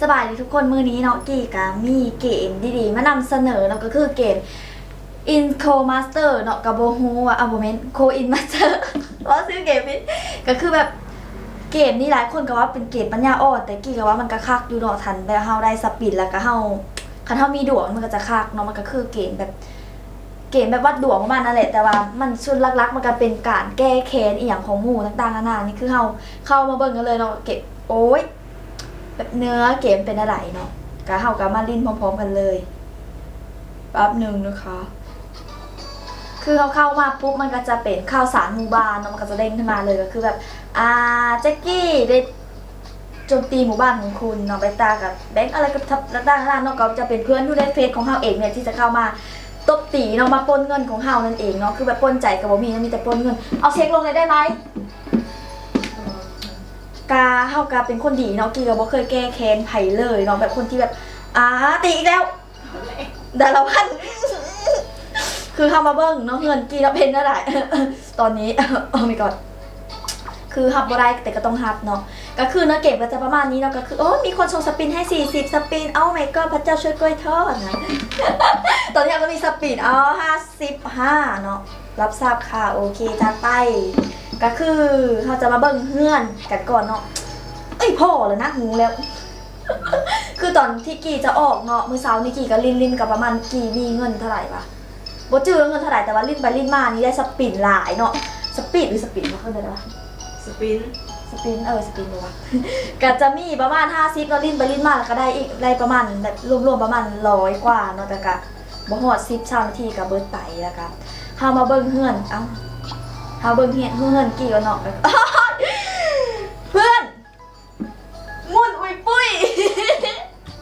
สบายดีทุกคนมือนี้เนาะกี่กามีเกมดีๆ มานำเสนอเนาะก็คือเกม In Co Master เนาะกับโบฮูว่าอะโมเมนต์ Co In Master ว่าซื้อเกมนี้ก็คือแบบเกมนี้หลายคนก็ว่าเป็นเกมปัญญาอ่อนแต่กี่ก็ว่ามันก็คักอยู่เนาะทันแบบเฮาได้สปีดแล้วก็เฮาคันเฮามีดวงมันก็จะคักเนาะมันก็คือเกมแบบ เกมแบบวัดดวงของมันนั่นแหละแต่ว่ามันชุดลักๆมันก็เป็นการแก้แค้นอีหยังของหมู่ต่างๆนานานี่คือเฮาเข้ามาเบิ่งกันเลยเนาะเก็บโอ้ย แบบเนื้อเกมเป็นอะไรเนาะกะเฮากับมาลิ้นพร้อมๆกันเลยแป๊บหนึ่งนะคะ คือเขาเข้ามาปุ๊บมันก็จะเป็นข้าวสารหมู่บ้านเนาะมันก็จะเด้งขึ้นมาเลยก็คือแบบอ่าแจ็คกี้ได้โจมตีหมู่บ้านของคุณเนาะไปตากับแบงค์อะไรกับทับต่างๆนานาเนาะก็จะเป็นเพื่อนอยู่ในเฟซของเฮาเองเนี่ยที่จะเข้ามาตบตีเนาะมาปล้นเงินของเฮานั่นเองเนาะคือแบบปล้นใจกับบ่มีนะมีแต่ปล้นเงิน เอาเช็คลงเลยได้ไหม กาเฮากาเป็นคนดีเนาะกีก็บ่เคยแก้แค้นไผเลยเนาะแบบคนที่แบบอ่าตีอีกแล้วดาราพันคือเข้ามาเบิ้งเนาะเงินกีเราเป็นนั่นแหละตอนนี้โอ้ไม่กอนคือฮับบ่ได้แต่ก็ต้องฮับเนาะก็คือเนื้อเก็บก็จะประมาณนี้เนาะก็คือโอ้มีคนส่งสปินให้ 40 สปินเอ้าไม่ก็พระเจ้าช่วยกล้วยทอดนะตอนนี้เราก็มีสปินอ๋อ55เนาะรับทราบค่ะโอเคจัดไป ก็คือเขาจะมาเบิ่งเฮือนกันก่อนเนาะเอ้ยพ่อเลยนะงูแล้ว คือตอนที่กีจะออกเนาะมื้อเช้านี่กีก็ลินลินกับประมาณกีมีเงินเท่าไหร่ปะบ่จื้อเงินเท่าไหร่แต่ว่าลินไปลินมานี่ได้สปินหลายเนาะสปีดหรือสปินวะเข้าใจปะสปินสปินเออสปินเลยวะก็จะมีประมาณ50เนาะลินไปลินมาแล้วก็ได้อีกได้ประมาณแบบรวมๆประมาณร้อยกว่าเนาะแต่ก็บ่ฮอด10ชานาทีก็เบิดไปแล้วก็เฮามาเบิ่งเฮือนเอ้า เฮาเบิ่งเฮือนเฮือนกี่ก็เนาะเพื่อนมุ่นอุยปุ้ย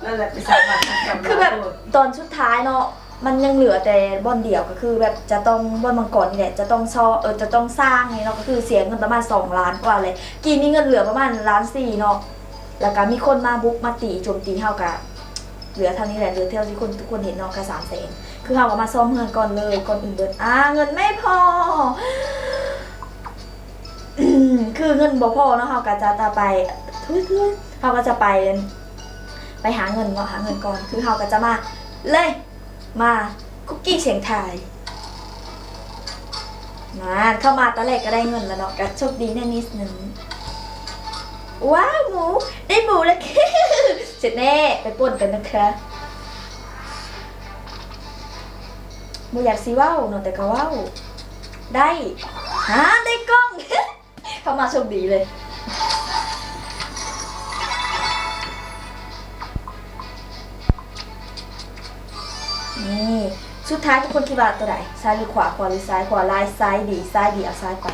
นั่นแหละไปสั่งมาทำกับคือแบบตอนสุดท้ายเนาะมันยังเหลือแต่บอลเดี่ยวก็คือแบบจะต้องบอลมังกรนี่แหละจะต้องซอเออจะต้องสร้างนี่เนาะก็คือเสียเงินประมาณ 2 ล้านกว่าเลย กีมีเงินเหลือประมาณล้านสี่เนาะแล้วก็มีคนมาบุกมาตีโจมตีเฮากะเหลือเท่านี้แหละเหลือเท่าที่คนทุกคนเห็นเนาะก็สามแสนคือเฮาก็มาซ่อมเงินก่อนเลยก่อนอื่นเดินอ่าเงินไม่พออืม คือเงินบ่พอเนาะเฮาก็จะตาไปทุยๆเฮาก็จะไป ไปหาเงินเนาะหาเงินก่อน คือเฮาก็จะมาเลยมาคุกกี้เสียงไทยมาเข้ามาตอนแรกก็ได้เงินแล้วเนาะก็โชคดีแน่นิดนึงว้าวหมูได้หมูแล้วเสร็จแน่ไปป่นกันนะคะมูอยากซีว่าวเนาะแต่ก็ว่าวได้ฮะได้กล้อง เข้ามาโชคดีเลย นี่สุดท้ายทุกคนคิดว่าตัวไหนซ้ายหรือขวาขวาหรือซ้ายขวาลายซ้ายดีซ้ายดีเอาซ้ายไป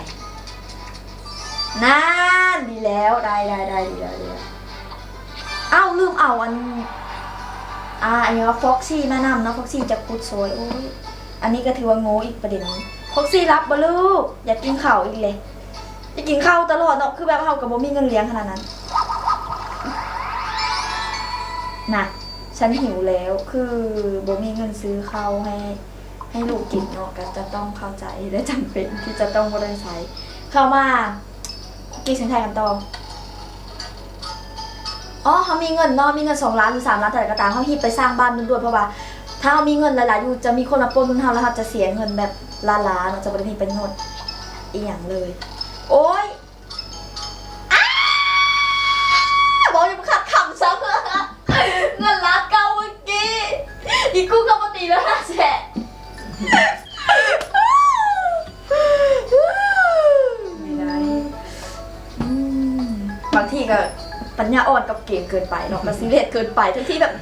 นั่นดีแล้วได้ได้ได้ดีแล้วดีแล้วอ้าวลืมเอาอันอ่าอันนี้ว่าฟ็อกซี่มานำนะฟ็อกซี่จะคุดสวยโอ้ยอันนี้ก็ถือว่าโง่อีกประเด็นนึงฟ็อกซี่รับบลูกอย่ากกินเข้าอีกเลย อยากกินข้าวตลอดเนาะคือแบบเฮากับบ่มีเงินเลี้ยงขนาดนั้นน่ะฉันหิวแล้วคือบ่มีเงินซื้อข้าวให้ ให้ลูกกินเนาะก็จะต้องเข้าใจและจำเป็นที่จะต้องบริใช้เข้ามากกี้เสียงไทยกันต่ออ๋อเขามีเงินเนาะมีเงินสองล้านหรือสามล้านแต่ก็ตามเขาฮิบไปสร้างบ้านด่วนๆเพราะว่า ถ้าเขามีเงินหลายๆอยู่จะมีคนมาปนเงินเขาแล้วเขาจะเสียเงินแบบล้านๆเนาจะบริทีเป็นงดอีหยังเลย โอ๊ยอ้าบอกอย่ามาขัดขำซ้ำเลยเงินล้านเก้าเมื่อกี้อีกกูก็มาตีแล้วห้าแสนไม่ได้อืมบางทีก็ปัญญาอ่อนกับเกมเกินไปเนาะมันซีเรียสเกินไปทั้งที่แบบ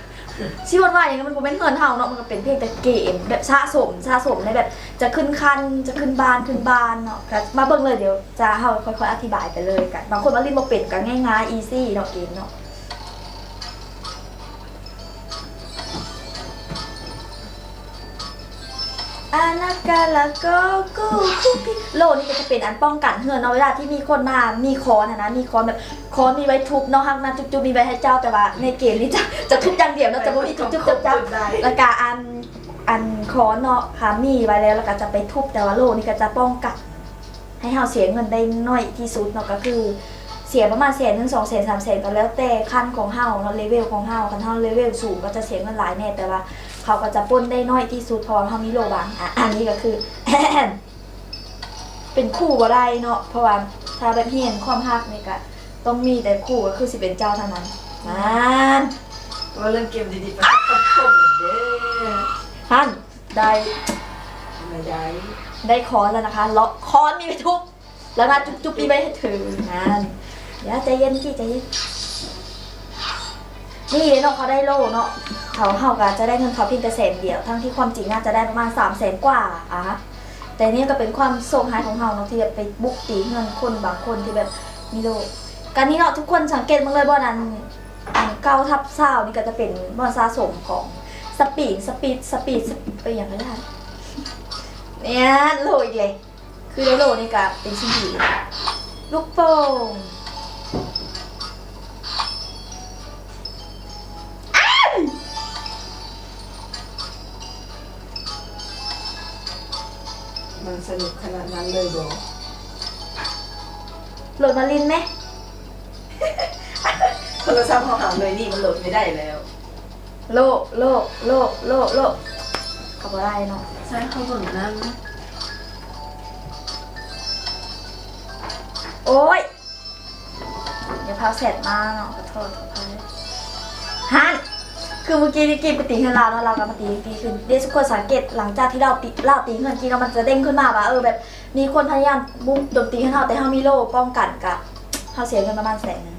ชีวิตว่าอย่างนั้นมันบ่เป็นเงินเฮาเนาะมันก็เป็นเพลงแต่เกมแบบสะสมสะสมในแบบ จะขึ้นคันจะขึ้นบานขึ้นบานเนาะก็มาเบิ่งเลยเดี๋ยวจะเฮาค่อยๆอธิบายไปเลยกันบางคนว่าลินบ่เป็นก็ง่ายๆ easy เนาะเกมเนาะ อานากาลาโกกูคุกิโลนี่ก็จะเป็นอันป้องกันเฮือนเนาะเวลาที่มีคนมามีคอนอะนะมีคอนแบบคอนมีไว้ทุบเนาะฮักนะจุ๊บๆมีไว้ให้เจ้าแต่ว่า ในเกมนี้จะจะทุบอย่างเดียวเนาะจะบ่มีทุบๆจับจับได้แล้วก็อันอันคอนเนาะค่ะมีไว้แล้วแล้วก็จะไปทุบแต่ว่าโลนี่ก็จะป้องกันให้เฮาเสียเงินได้น้อยที่สุดเนาะก็คือ เสียประมาณแสนหนึ่งสองแสนสามแสนก็แล้วแต่ขั้นของเฮาเนาะเลเวลของเฮาคันเฮาเลเวลสูงก็จะเสียเงินหลายแน่แต่ว่า เขาก็จะปล้นได้น้อยที่สุดเพอเฮามีโลบางอะอันนี้ก็คือ เป็นคู่บ่ได้เนาะเพราะว่าถ้าแบบเฮียนความฮักนี่ก็ต้องมีแต่คู่ก็คือสิเป็นเจ้าเท่านั้นนั่นว่าเรื่องเกมดีๆไปต้องคมเด้อท่านได้ไม่ได้ได้คอนแล้วนะคะเลาะคอนมีไปทุบแล้วมาจุ๊บจุ๊บปีไปให้ถือนั่นเดี๋ยวใจเย็นพี่ใจเย็น นี่เนาะเขาได้โล่เนาะเขาเฮาก็จะได้เงินเขาเพียงแต่แสนเดียว ทั้งที่ความจริงน่าจะได้ประมาณสามแสนกว่าอะแต่นี่ก็เป็นความโศกหายของเฮาเนาะที่แบบไปบุกตีเงินคนบางคนที่แบบมีโล่การนี้เนาะทุกคนสังเกตมั้งเลยบ่นั้นอันเก้าทับเศร้านี่ก็จะเป็นบอนสะสมของสปีดสปีดสปีดสปีดไปอย่างไรได้เนี่ยโลอีกเลยคือได้โลนี่กับเป็นชิ้นดีลูกโป่ง สนุกขนาดนั้นเลยบอกโหลดมาลินไหมโทรศัพท์เขาหาเลยนี่มันโหลดไม่ได้แล้วโลกโลกโลกโลกโลกขับอะไรเนาะใช่เขาหล่นน้โอ้ยเดี๋ยวพาเสร็จมาเนาะขอโทษขอโทษฮัน คือเมื่อกี้นี่กีไปตีเงินเราแล้วเราก็มาตีตีขึ้นเดี๋ยวทุกคนสังเกตหลังจากที่เราตีเราตีเงินกีเรามันจะเด้งขึ้นมาว่าเออแบบมีคนพยายามบุกโจมตีให้เราแต่เรามีโล่ป้องกันกะเราเสียเงินประมาณแสนหนึง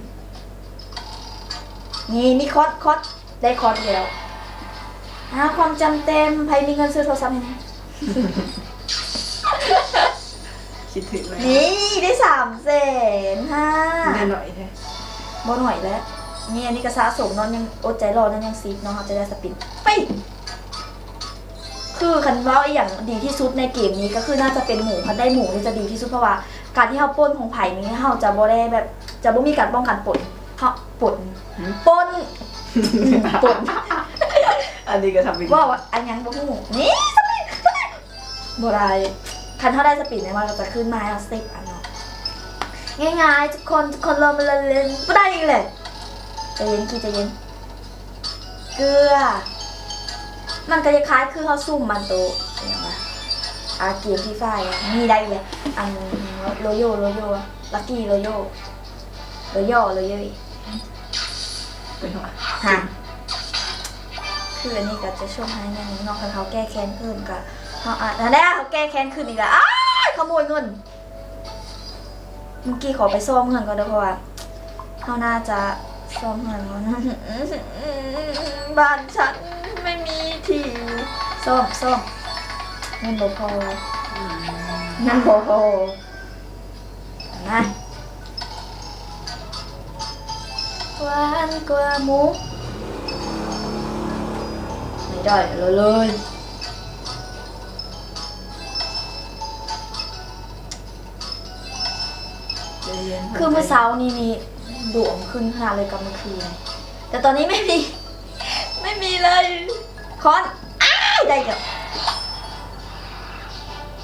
นี่มีคอสคอสได้คอสเดียวอ่าความจำเต็มใครมีเงินซื้อโทรศัพท์ให้ไหมำคิดถึงไหมนี่ได้สามแสนห้าเงินหน่อยแท้บนหน่อยแล้ว นี่อันนี้ก็สะสมเนอนยังอดใจรอนั่นยังซีดเนาะเขาจะได้สปินไปคือคันว่าอีกอย่างดีที่สุดในเกมนี้ก็คือน่าจะเป็นหมูคันได้หมูนี่จะดีที่สุดเพราะว่า การที่เขาปล้นของไผ่นี้เขาจะบ่ได้แบบจะบ่มีการป้องกันปล้นเขาปล้นปล้นปล้นอันนี้ก็ทำเป็นว่าว่าอันยังบ่ฮู้นี่สปินสปินบ่ได้คันเขาได้สปินเนี่ยมันก็จะขึ้นมาเอาสิบอันเนาะง่ายๆทุกคนทุกคนเรามาเล่นๆบ่ได้อีกเลย ใจเย็นกี่ใจเย็น เกลือ มันก็จะคล้ายคือเขาซุ่มมันโตวอย่างว่าอาเกมที่ฝ่ายอะมีได้เลยอันโรโยโรโยลักกี้โรโยโรโยโรโยไปหน่อยฮะคืออันนี้ก็จะช่วงให้เนี่ยน้องเขาเขาแก้แค้นขึ้นก็เขาอะนั่นแหละเขาแก้แค้นขึ้นอีกแล้วอ้ายขโมยเงินเมื่อกี้ขอไปซ่อมเงินก่อนเด้อเพราะว่าเขาน่าจะ ซ่อมเงินก่อนบ้านฉันไม่มีที่อยู่ซ่อมซ่อมเงินบ่พอเงินบ่พอนะหวานกว่าหมูไม่ได้เลยเลยใจเย็นคือเมื่อเช้านี้นี่ ดวงขึ้นขนาดเลยกับเมื่อคืน แต่ตอนนี้ไม่มี ไม่มีเลยคอนอ้ายได้กับ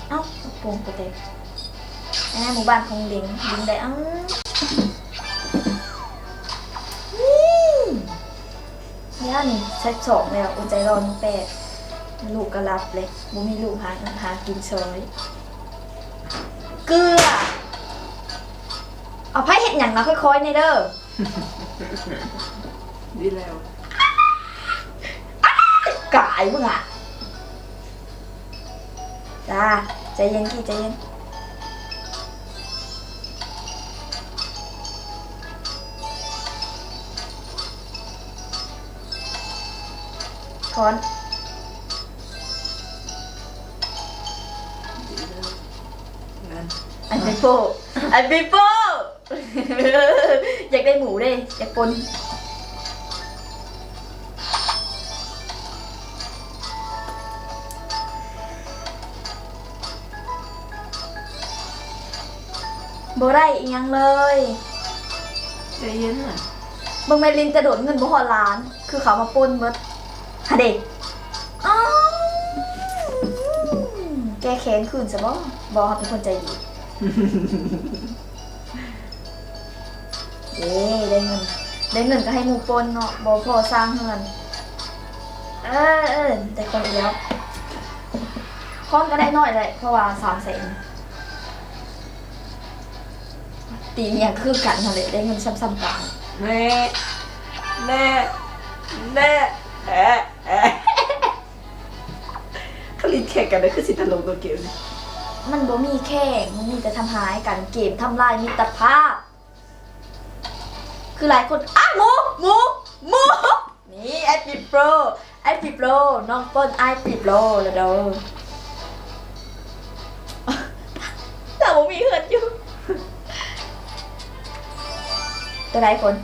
เอ้าโป่งกระเตะแหมหมู่บ้านคงลิงลิงได้เอ้าอืมเนี่ยนี่เซตสองแล้วอุยใจร้อนแปดลูกก็รับเลยบุมีลูกหาหากินซอยเกลือ เอาไพ่เห็ดอย่างนะค่อยๆในเด้อดีแล้วกายมึงอะจ้าใจเย็นกี่ใจเย็นถอนดีแล้วงั้นไอ้ปิโป้ไอ้ปิโป้ อยากได้หมูเด้อยากปนโบได้อีกยังเลยใจเย็นหน่อยเบิ่งแมลินจะโดดเงินบ่ฮอดล้าน คือเขามาปล้นเบิดฮะเด็กอ้าวแก้แค้นคืนซะบ่บ่เขาเป็นคนใจดี เย้ได้เงิน ได้เงินก็ให้หมูปนเนาะบอพอสร้างเงินเออเออแต่คนเดียวคอนก็ได้น้อยเลยเพราะว่าสามแสนตีเนี่ยคือกันนั่นแหละได้เงินซ้ำๆกันแม่แม่แม่แอะแอะเขาลิ้นแข่งกันเลยคือสิตลกตัวเกมนี่มันบ่มีแข่งมันมีแต่ทำหายกันเกมทำลายมิตรภาพ คือหลายคนอ้าหมูหมูหมูนี่ไอปิโปรไอปิโปรน้องเปิ้ลไอปิโปรแล้วเด้อแต่บ่มีเงินอยู่ตัวใดคน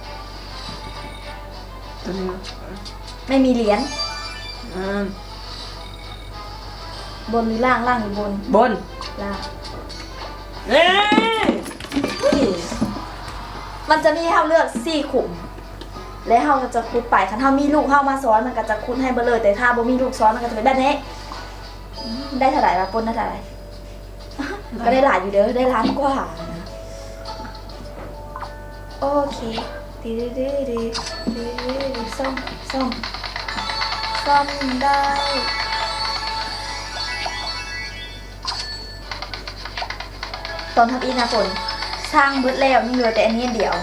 ตัวนี้ไม่มีเหรียญอืมบนหรือล่างล่างหรือบนบนล่างเอ้ยนี่ มันจะมีให้เราเลือกสี่ขุม และเราจะคุดไปคันเรามีลูกเข้ามาซ้อนมันก็จะคุดให้เบดเลย แต่ถ้าบ่มีลูกซ้อนมันก็จะเป็นแบบนี้ ได้เท่าไหร่ละปนได้เท่าไหร่ก็ได้หลายอยู่เด้อได้ล้านกว่านะโอเคดีดีดีดีดีดีซ่อมซ่อมซ่อมได้ตอนทับอีนะฝน สร้างเบิร์ดแล้วนี่เหลือแต่อันนี้อันเดียว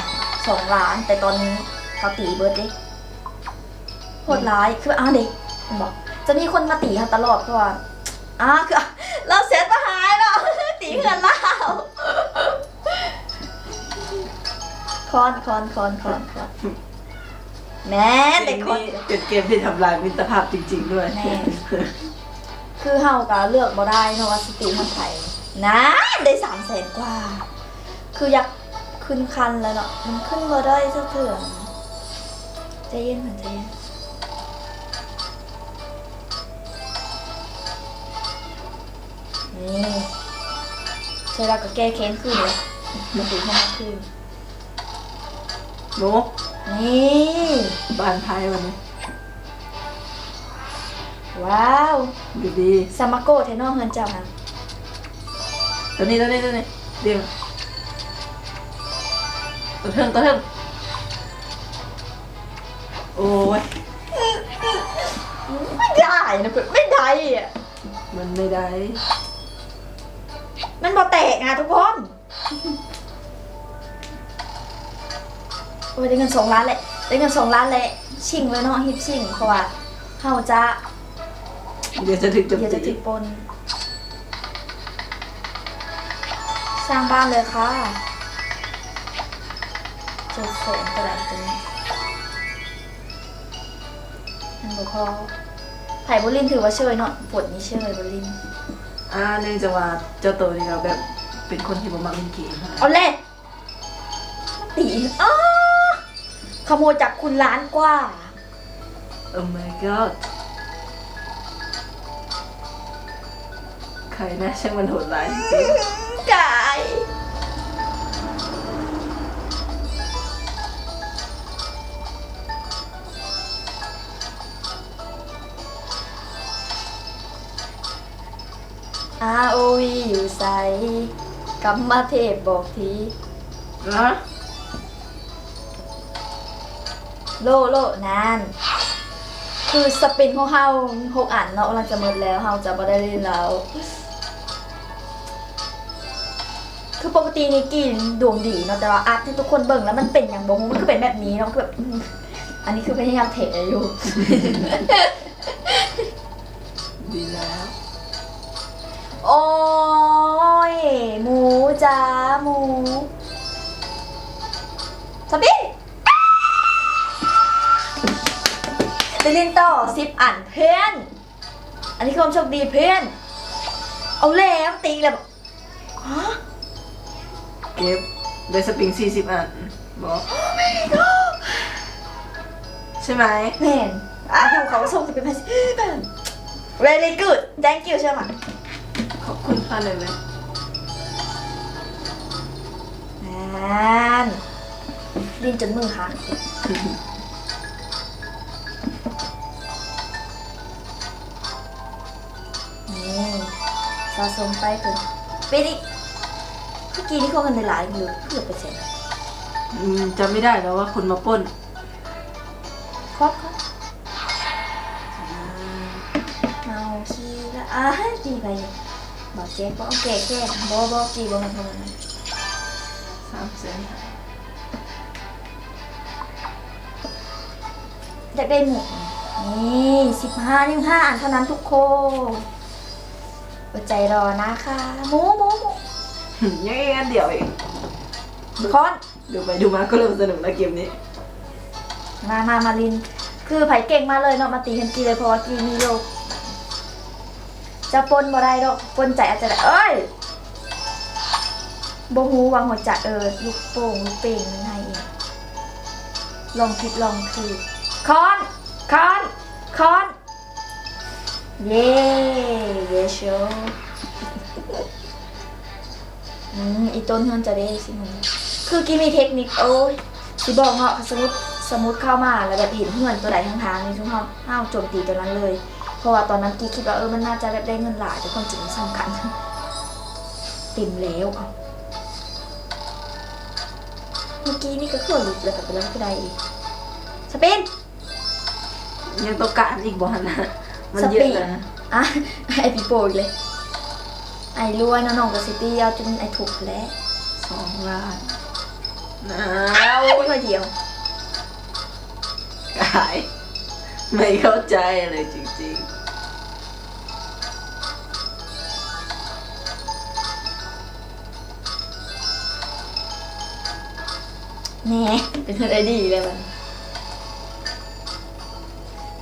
สองล้าน แต่ตอนนี้เขาตีเบิร์ดดิโหดร้ายคืออ้าวเด็กมันบอก จะมีคนมาตีเขาตลอดเพราะว่าอ้าคือเราเสียประหายเราตีเงินเราคอนคอนคอนคอนคอนแม่เด็กคอนเป็นเกมที่ทำลายมิตรภาพจริง ๆ ด้วยแน่คือเฮาก็เลือกบ่ได้เนอะว่าสติมันไผนะได้สามแสนกว่า คืออยากขึ้นคันแล้วเนาะมันขึ้นบ่ได้สักเถื่อใจเย็นเหมือนใจเย็นนี่ใช่แล้วก็แก้เค้นขึ้นเลยมันตีเข้ามาขึ้นหนูนี่บ้านไทยวันนี้ว้าวดูดีซามาโกเทนอเฮือนเจ้าค่ะตัวนี้ตัวนี้ตัวนี้เดี๋ยว ตัวเทิงตัวเทิงโอ้ยไม่ได้นะเพื่อนไม่ได้อะมันไม่ได้ มันบอแตกอะทุกคนโอ้ยได้เงินสองล้านแหละได้เงินสองล้านแหละชิงเลยเนาะฮิปชิงเพราะว่าเฮาจะเดี๋ยวจะถึงจะเดี๋ยวจะตีติดปน สร้างบ้านเลยค่ะ เจ็ดแสนกระดาษตรงนี้นั่นบ่พอไผ่บุรินถือว่าเชยเนาะฝนนี่เชยบุรินอ่าเนื่องจากว่าเจ้าตัวนี่เราแบบเป็นคนที่บ่มักเล่นเกมเอาเลยตีอ้าขโมยจากคุณล้านกว่าโอ้ my god ใครนะช่างมันโหดร้ายจริง กรรมเทพบอกทีนะโลโลนาน คือสปินของเฮาหกอันเนาะกำลังจะหมดแล้วเฮาจะบ่ได้เล่นแล้ว คือปกตินี่กินดวงดีเนาะแต่ว่าอาร์ตที่ทุกคนเบิ่งแล้วมันเป็นอย่างบงมันคือเป็นแบบนี้เนาะคือแบบอืมอันนี้คือพยายามเทอยู่ ดีแล้ว โอ้ย หมูจ้าหมูสปินไปเล่นต่อสิบอันเพื่อน อันนี้คือความโชคดีเพื่อน เอาแล้วตีเลยแบบฮะเก็บได้สปริง40อันบอกใช่ไหมแม่นอะดูเขาส่งจะเป็นพันแม่น very good thank you ใช่ไหมขอบคุณค่ะเลยไหม นั่นดินจนมือหักนี่สะสมไปถึงเป็นอีกเมื่อกี้นี่เขากันในหลายหรือเกือบเปอร์เซ็นต์อืมจำไม่ได้แล้วว่าคนมาปล้นครบครับเอาขี้ละอะกี่ไปบอกเจ๊ก็โอเคแค่บอบอกี่บอมันทำไม สามแสนอยากได้หมวกนี่สิบห้านิ้วห้าอันเท่านั้นทุกคนอดใจรอนะคะหมูหมูหมูหึยังไงอันเดียวเองคอนดูไปดูมาก็เริ่มสนุกแล้วเกมนี้ มามามาลิน คือไผ่เก่งมาเลยเนาะมาตีกันกีเลยเพราะว่ากีมีโยกจะปนบ่ได้ดอกปนใจอาจจะได้เอ้ย บฮูวางหัวจัดเออลูกโป่งลูกเป่งมันให้เองลองผิดลองถูกคอนคอนคอนเย้เย้โชว์อืมอีต้นเฮือนจะได้สิมึงคือกีมีเทคนิคโอ้ยสิบอกเนาะสมมติสมมติเข้ามาแล้วแบบเห็นเฮือนตัวใดทางทางนี่ทุกคนห้าวโจมตีตัวนั้นเลย เพราะว่าตอนนั้นกีคิดว่าเออมันน่าจะแบบได้เงินหลายแต่ความจริงมันสำคัญเต็มแล้วอาเมื่อกี้นี่ก็เครื่องหลุดเลยแต่ไปแล้วก็ได้อีกสปินยังต้องการอีกบอลนะมันเยอะเลยนะอะไอปีโป้อีกเลย ไอรวยน้องๆกับซิตี้เอาจนไอถูกแล้วสองล้านนะเอาไม่ค่อยเดียวขายไม่เข้าใจเลยจริง แหน่เป็นเพื่อนไอดีเลยมัน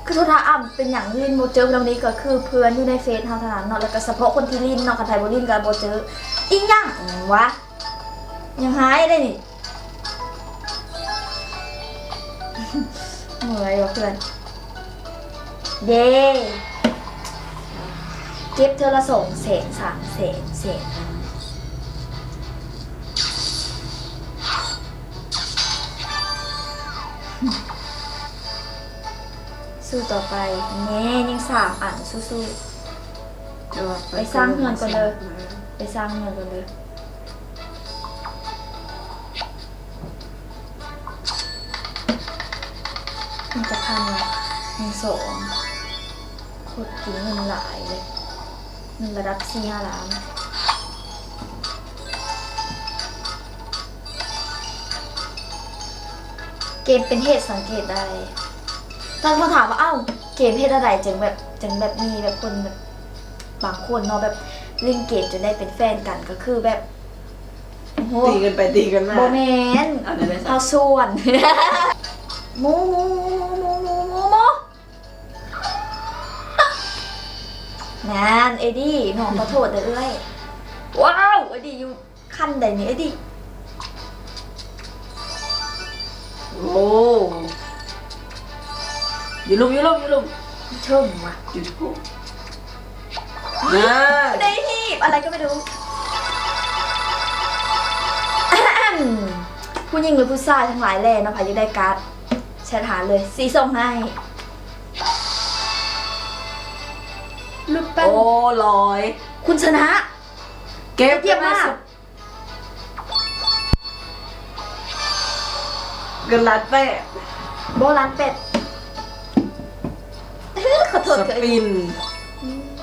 คือทุกทาอ่ำเป็นอย่างลินโบเจอตรงนี้ก็คือเพื่อนอยู่ในเฟซเท่านั้นเนาะแล้วก็เฉพาะคนที่ลินเนาะกับไทยโบลินกับโบเจออีกอย่างวะยังหายได้นี่เหนื่อยวะเพื่อนเย้เก็บเธอละสองเศษสามเศษเศษ สู้ต่อไปแน่ยังสามอันสู้ๆจะว่าไปสร้างเงินก่อนเลยๆไปสร้างเงินกันเลยมันจะพันละหนึ่งสองโคตรกินเงินหลายเลยเงินระดับสี่ห้าล้านเกมเป็นเหตุสังเกตได้ ตอนเขาถามว่าเอ้าเกมเหตุอะไรจึงแบบจึงแบบมีแบบคนแบบบางคนเนาะแบบลิงเกตจนได้เป็นแฟนกันก็คือแบบโอ้โหตีกันไปตีกันมาโบแมนเอาได้ไหมสัเอากส่วนหมูหมูหมูหมูหมูหมูงานเอ็ดดี้น้องขอโทษเด้อเอ้ยว้าวเอ็ดดี้อยู่ขั้นใดนี่เอ็ดดี้โอ้ อยูลุมอยูลุมอยูลุมเชิมว่ะอยูทูบนะได้ทีบอะไรก็ไม่รู้ผู้หญิงหรือผู้ชายทั้งหลายแหล่เนาะพายุได้การ์ดแชทหาเลยสีส่งให้ลูกแป้นโอ้ลอย คุณชนะ เก็บเทียบมากเงินล้านแป้โบร้านเป็ด ขอโทษสเกิดปิน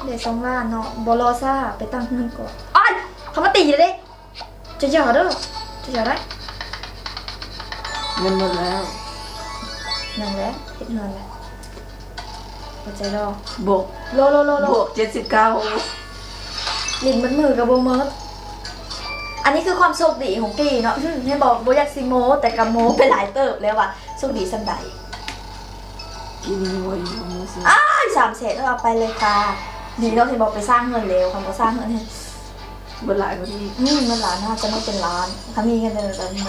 เดี๋ยวสองล้านเนาะโบโลซ่าไปตั้งเงินก่อนอ้ายเขามาตีเลยดิจะหยอดเด้อจะหยอดได้เงินหมดแล้วนั่งแล้วเฮ็ดเงินแล้วหัวใจรอบวกโลโลโลโลบวกเจ็ดสิบเก้าลิ้นมันมือกับโบเมิร์ดอันนี้คือความโชคดีของกีเนาะให้บอกโบอยากซิโม แต่กับโมไปหลายเติบแล้วว่ะโชคดีสันใด กินวัวอยู่มือสิอ้ายสามเศษเอาไปเลยค่ะดีเนาะที่บอกไปสร้างเงินเร็วคำว่าสร้างเงินเนี่ยบนหลายกว่านี้อืมมันล้านน่าจะไม่เป็นล้านถ้ามีเงินเดือนแบบนี้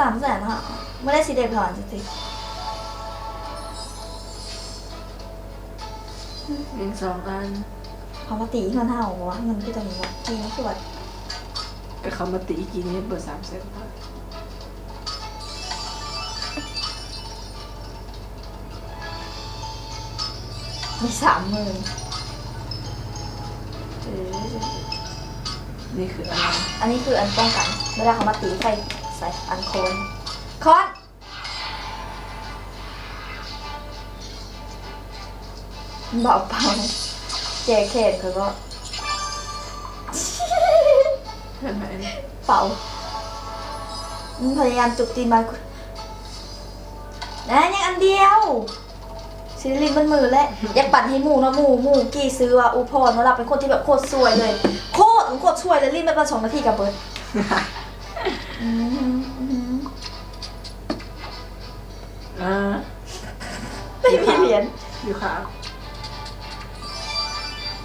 สามแสนฮะไม่ได้สีเด็กผ่อนจริงหนึ่งสองอันๆเขามาตีเงินเท่าวะเงินที่ตรงนี้วะจริงคือว่าก็เขามาตีกินให้เบอร์สามแสนบาท มีสามหมื่นเออนี่คืออะไรอันนี้คืออันป้องกัน เวลาเขามาตีใส่ใส่อันโคนคอนเบาเบาแจเขนเขาก็เห็นไหมเป่าอืมพยายามจุกตีนมานะยังอันเดียว ซื้อลินบนมือแล้วอยากปั่นให้หมูเนาะหมูหมูกี่ซื้อว่าอุพรเนาะเราเป็นคนที่แบบโคตรสวยเลย โคตรโคตรสวยเลยลินไปประมาณสองนาทีกับเบิร์ดอืมอืมอ่าไม่มีเหรียญอยู่ขา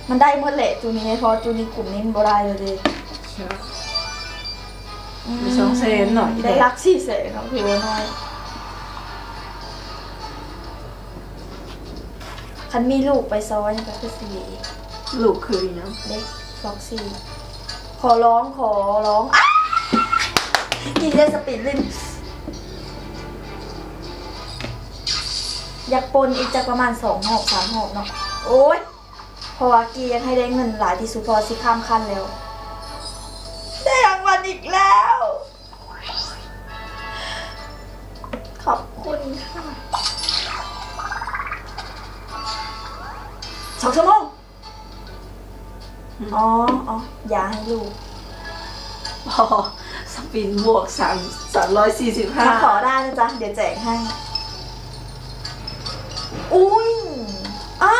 มันได้หมดแหละจูนี้เพราะจูนี้กลุ่มนี้มันบ่ได้เลยดิใช่มีสองเซนหน่อย ได้รักสี่เสนเนาะคือว่าน้อย คันมีลูกไปซอยนี่ก็คือสี่ลูกคืออย่างเด็กฟ็อกซี่ขอร้องขอร้องอ้ากินได้สปีดลินอยากปนอีกจากประมาณสองหอกสามหอกเนาะโอ้ยเพราะว่ากียังให้ได้เงินหลายที่สุดเพอสิข้ามขั้นแล้ว สองชั่วโมงอ๋ออ๋ออย่าให้ลูกพอสปินบวกสามสามร้อยสี่สิบห้าถ้าขอได้นะจ๊ะ เดี๋ยวแจกให้ อุ้ยอ่า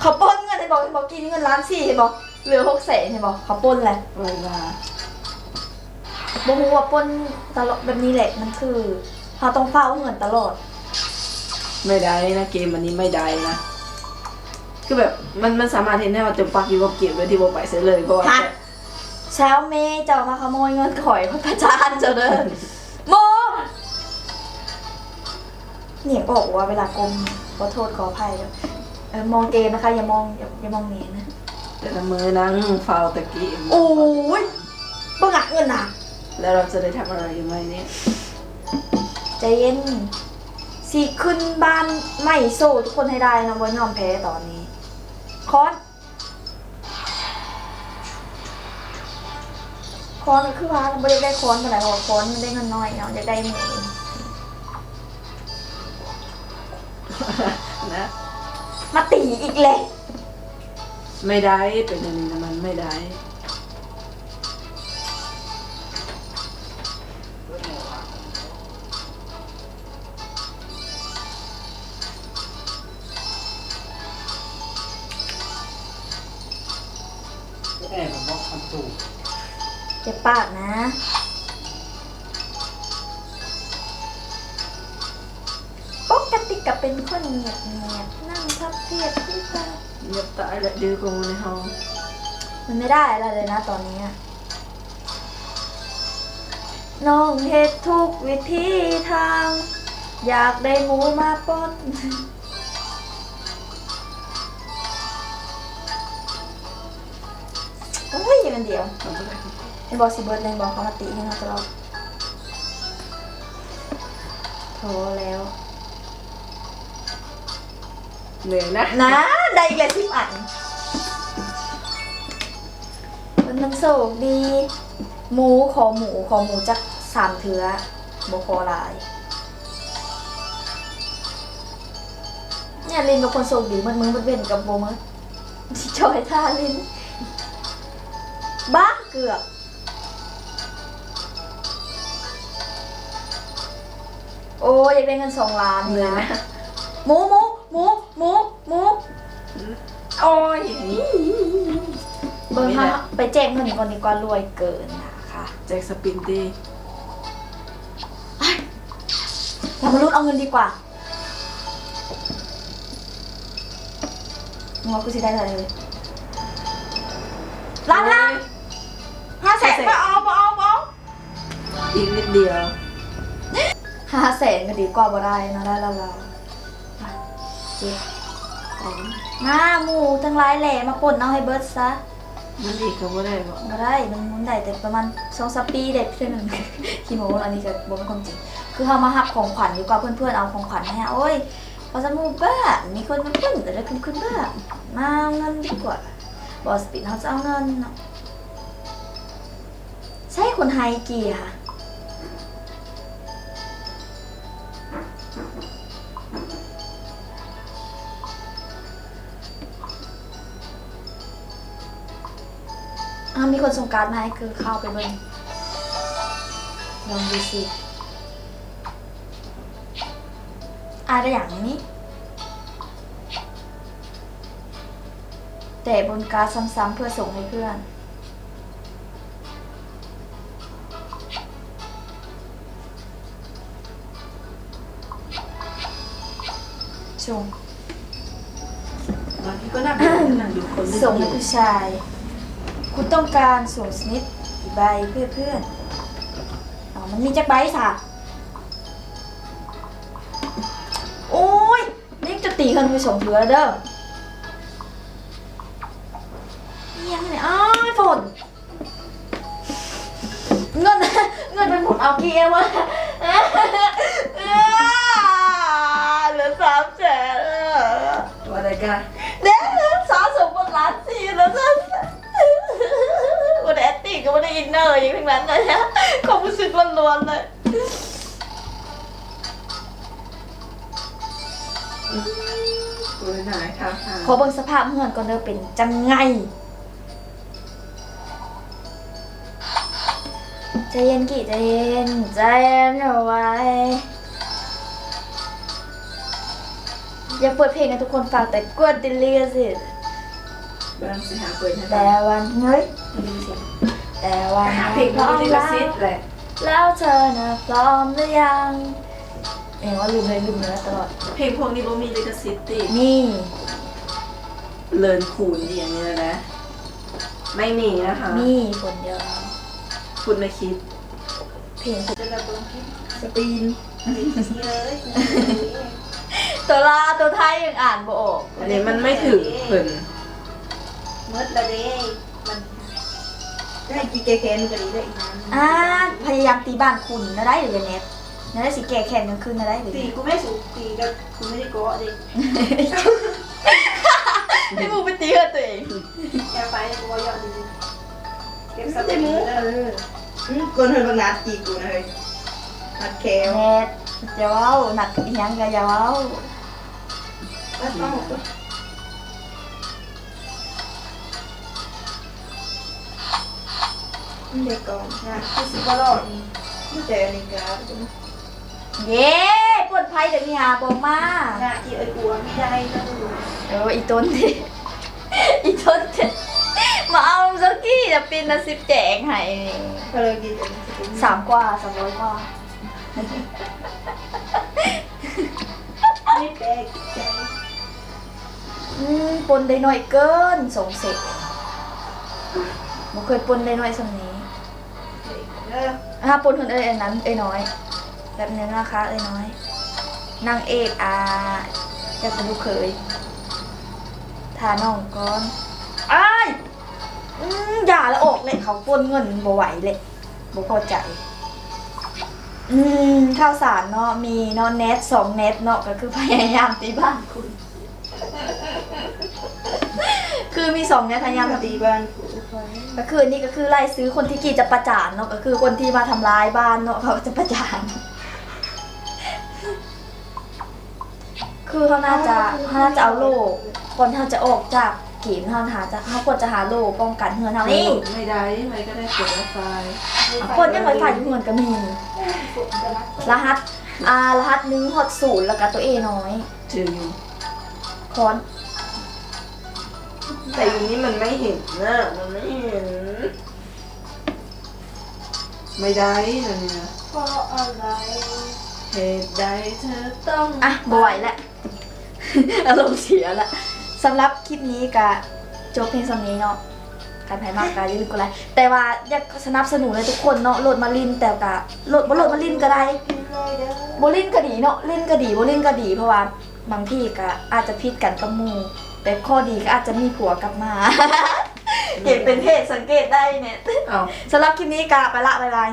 เขาปล้นเงินเห็นบอกเห็นบอกกินเงินล้านสี่เห็นบอกเหลือหกแสนเห็นบอกเขาปล้นแหละเวลาบอกว่าปล้นตลอดแบบนี้แหละมันคือเราต้องเฝ้าเงินตลอด ไม่ได้นะเกมอันนี้ไม่ได้นะ คือแบบมันมันสามารถเห็นได้ว่าจมปักอยู่กับเกมโดยที่โบไปเสียเลยเพราะว่าฮะ เช้าเมย์จะเอามาขโมยเงินข่อยพระประจานเจ้าเด้อโมเนี่ยบอกว่าเวลากลมขอโทษขออภัยเด้อเออมองเกมนะคะ อย่ามองอย่าอย่ามองเนียนะแต่ละมือนั่งฟาวแต่เกมโอ้ยบังอักเงินหนักแล้วเราจะได้ทำอะไรไหมเนี่ยใจเย็นสิขึ้นบ้านไม่โซ่ทุกคนให้ได้นะว่ายอมแพ้ตอนนี้ คอนคอนก็คือว่าเราไม่ได้ได้คอนมาไหนบอกคอนมันได้เงินน้อยเนาะอยากได้หมูนะ มาตีอีกเลย ไม่ได้เป็นอย่างนี้นะมันไม่ได้ ปากนะ ปกติกับเป็นคนเงียบเงียบๆนั่งพับเพียบที่ตาเงียบตายและดื้อกว่าในห้องมันไม่ได้อะไรเลยนะตอนนี้อะน้องเฮ็ดทุกวิธีทาง อยากได้หมูมาปนโอ้ยอย่างนั้นเดียวทำอะ ไรไอ้บอกสิเบิร์ดเลยบอกเขามาตีให้เราตลอดโทรแล้ว เหนื่อยนะนะได้อีกแล้วสิบอันมันมันโศกดี หมูขอหมูขอหมูจักสามเถือโบคอหลาย เนี่ยลินเป็นคนโศกดีมันมือมันเว้นกับโบมือจอยท่าลินบ้าเกือบ โอ้ยอยากได้เงินสองล้านเหนื่อยนะหมูหมูหมูหมูหมูโอ้ยเบิร์ฮะไปแจ้งเงินก่อนดีกว่ารวยเกินนะคะแจ็คสปินดีเรามาลุ้นเอาเงินดีกว่างอกูสิได้เท่าไรเลยล้านห้าห้าแสนมาเอามาเอามาเอาอีกนิดเดียว ห้าแสนก็ดีกว่าบ่ได้เนอะได้ละเราเจ็ดสองหน้าหมูทั้งหลายแหล่มาป่นเอาให้เบิร์ดซะมันอีกก็ไม่ได้บอกบ่ได้มันหมุนได้แต่ประมาณสองสามปีเด็ดเพื่อนงขี้โมอันนี้ก็บ่เป็นความจริง คือเขามาหับของขวัญดีกว่าเพื่อนๆเอาของขวัญให้ฮะโอ้ยพอสมูบ้ามีคนมาเพิ่นแต่ละคุณคุณบ้ามาเอาเงินดีกว่าบอสปิดเขาจะเอาเงินเนาะใช่คนไฮกี่ค่ะ อ้าวมีคนส่งการ์ดมาให้คือเข้าไปเบิ่งลองดูสิอะไรอย่างนี้ แต่บนการ์ดซ้ำๆเพื่อส่งให้เพื่อนส่งบางทีก็นั่งนั่งดูคนเล่นส่งให้เกมผู้ชาย คุณต้องการส่งสนิทกี่ใบเพื่อเพื่อนอ๋อมันมีจักใบสักโอ้ยนี่จะตีกันไปส่งเถือแล้วเด้อเยี่ยมเลยอ้ายฝนเงินเงินเป็นผลเอาเกียร์วะเหลือสามแสนตัวอะไรกันเด้สาวสมบูรณ์ล้านสี่แล้วจ้ะวันแอตติ ก็ไม่ได้อินเนอร์อย่างทั้งนั้นเลยนะความรู้สึกล้วนๆเลยตัวไหนครับขอเบิ่งสภาพเฮือนก่อนเด้อเป็นจังไงใจเย็นกี่ใจเย็นใจเย็นเอาไว้อย่าเปิดเพลงให้ทุกคนฟังแต่กวนติลีสิบานสิหาเปิดให้แต่วันเฮ้ยดูสิ แต่วันหาเพลงพร้อมลิขสิทธิ์แหละแล้วเธอน่ะพร้อมหรือยัง เองว่าลืมเลยลืมเนื้อตลอด เพลงพวกนี้บ่มีลิขสิทธิ์ตินี่ เลินคูณอย่างนี้นะ ไม่มีนะคะนี่คนเดียวคุณไม่คิดเพลงจะระเบิดสปีนเลยตัวลาตัวไทยยังอ่านบ่ออกอันนี้มันไม่ถึงเพิ่นมดละเด้มัน ได้กีเกแคนกันนี้ได้อีกนะอ่าพยายามตีบ้านคุณนะได้หรือยังเน็ตนะได้สิแก่แข่งกันคืนนะได้หรือตีกูไม่สูตีก็กูไม่ได้โกะดิให้มูไปตีกับตัวเองแค่ไปกูว่ายอดดีเก็บสักใช่ทีมูเด้เออออืมคนเพิ่นบางนัดจีกูนะเฮ้ยนัดแควเน็ตจะเว้าหนักอีหยังก็อย่าเว้านัดเป้า เด็กก่อนนะคือสิบรอดนี่แต่อันนี้ก็เย้ปวดไพ่เดี๋ยวนี้หาบอกมาหน้าที่เอ้ยกลัวไม่ได้นะดูเอออีต้นดิอีต้นดิมาเอาสกี้จะปีนละสิบแจกให้ก็เลยกินแต่มันจะเป็นสามกว่าสามร้อยกว่าไม่แปลกใจอืมปนได้น้อยเกินสงเสร็จบ่เคยปนได้น้อยสำนี้ เออถ้าปนคนเอ้ยอันนั้นเอ้ยน้อย แบบนี้นะคะเอ้ยน้อยนางเอกอ่าอยากเป็นลูกเขยทาน้องก่อนไอ้อืมอย่าละอกเลยเขาปนเงินบ่ไหวเลยบ่พอใจ อืมข้าวสารเนาะมีเนาะเน็ตสองเน็ตเนาะก็คือพยายามตีบ้านคุณ คือมีสองเน็ตพยายามตีบ้านกูไป ก็คือนี่ก็คือไล่ซื้อคนที่กี่จะประจานเนาะก็คือคนที่มาทำร้ายบ้านเนาะเขาจะประจานคือเขาน่าจะเขาน่าจะเอาโล่คนที่เขาจะออกจากเกมเขาหาจะเขาควรจะหาโล่ป้องกันเฮือนเขานี่ไม่ได้ไม่ก็ได้เปิดไฟคนยังไฟฝ่ายอยู่เฮือนก็มีรหัสอ่ารหัสหนึ่งฮอตศูนย์แล้วก็ตัวเอน้อยเจออยู่คอน แต่อยู่นี่มันไม่เห็นนะมันไม่เห็น ไม่ได้นะเนี่ยเพราะอะไรเหตุใดเธอต้องอะบ่ไหวแล้วอารมณ์เสียละสำหรับคลิปนี้กะจบเพียงสำนี้เนาะการไผ่มากกาอย่าลืมกดไลค์แต่ว่าอยากสนับสนุนเลยทุกคนเนาะโหลดมาลินแต่กะโหลดบ่โหลดมาลินก็ได้กินเลยเด้อบ่ลินก็ดีเนาะลินก็ดีบ่ลินก็ดีเพราะว่าบางที่ก็อาจจะผิดกันกับหมู่ แต่ข้อดีก็อาจจะมีผัวกลับมาเก็บเป็นเพศสังเกตได้เนี่ยเอา สำหรับคลิปนี้กะไปละบ๊ายบาย